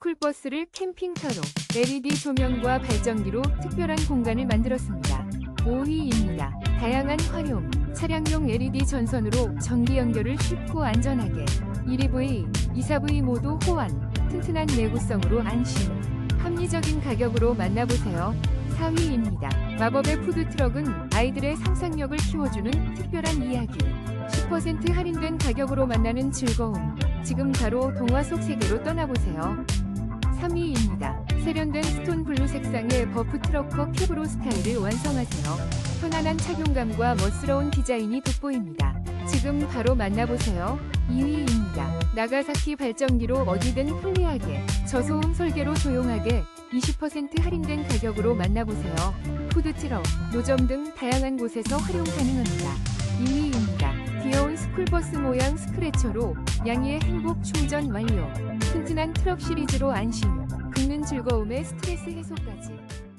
스쿨버스를 캠핑카로 LED 조명과 발전기로 특별한 공간을 만들었습니다. 5위입니다. 다양한 활용, 차량용 LED 전선으로 전기 연결을 쉽고 안전하게 1EV, 2사V 모두 호환, 튼튼한 내구성으로 안심, 합리적인 가격으로 만나보세요. 4위입니다. 마법의 푸드트럭은 아이들의 상상력을 키워주는 특별한 이야기. 10% 할인된 가격으로 만나는 즐거움. 지금 바로 동화 속 세계로 떠나보세요. 3위입니다. 세련된 스톤 블루 색상의 버프 트럭커 캡으로 스타일을 완성하세요. 편안한 착용감과 멋스러운 디자인이 돋보입니다. 지금 바로 만나보세요. 2위입니다. 나가사키 발전기로 어디든 편리하게 저소음 설계로 조용하게 20% 할인된 가격으로 만나보세요. 푸드트럭, 노점 등 다양한 곳에서 활용 가능합니다. 2위입니다. 귀여운 스쿨버스 모양 스크래처로 양이의 행복 충전 완료. 튼튼한 트럭 시리즈로 안심, 긁는 즐거움의 스트레스 해소까지.